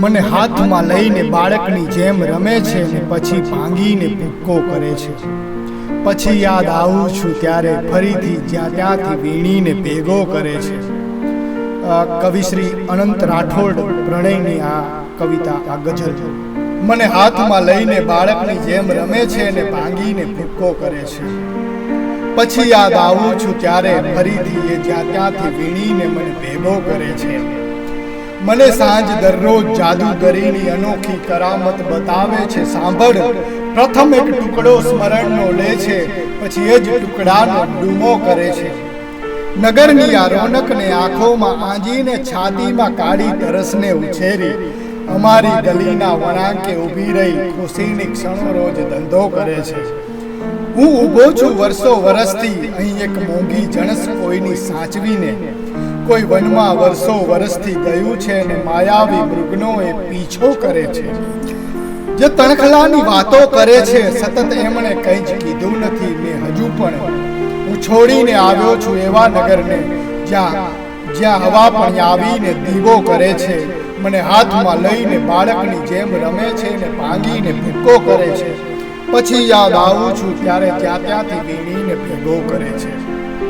મને હાથમાં લઈને બાળકની જેમ રમે છે ને પછી ભાંગીને ભૂક્કો કરે છે. પછી યાદ આવું છું ત્યારે ફરીથી જ્યાં ત્યાંથી વીણીને ભેગો કરે છે. કવિશ્રી કવિ શ્રી અનંત રાઠોડ પ્રણયની આ કવિતા, આ ગઝલ. મને હાથમાં લઈને બાળકની જેમ રમે છે ને ભાંગીને ભૂક્કો કરે છે. પછી યાદ આવું છું ત્યારે ફરીથી એ જ્યાં ત્યાંથી વીણીને મને ભેગો કરે છે. મને સાંજ દરરોજ જાદુગરીની અનોખી કરામત બતાવે છે, સાંભળ. પ્રથમ એક ટુકડો સ્મરણનો લે છે, પછી એ જ ટુકડાનો ડૂમો કરે છે. નગરની આ રોનકને આંખોમાં આંજીને છાતીમાં કાળી તરસને ઉછેરી, અમારી ગલીના વળાંકે ઊભી રહી ખુશીની ક્ષણો રોજ ધંધો કરે છે. હું ઊભો છું વર્ષો વર્ષથી. અહીં એક મોંઘી જણસ કોઈની સાચવીને. કોઈ વનમાં વર્ષો વર્ષથી ગયું છે ને માયાવી મૃગનો એ પીછો કરે છે. જે તણખલાની વાતો કરે છે, સતત એમણે કંઈ જ કીધું નથી ને હજુ પણ હું છોડીને આવ્યો છું એવા નગરને. જ્યાં જ્યાં હવા પણ આવીને દીવો કરે છે, મને હાથમાં લઈને બાળકની જેમ રમે છે ને ભાંગીને ભૂક્કો કરે છે. પછી યાદ આવું છું ત્યારે ત્યાં ત્યાંથી વીણીને ભેગો કરે છે.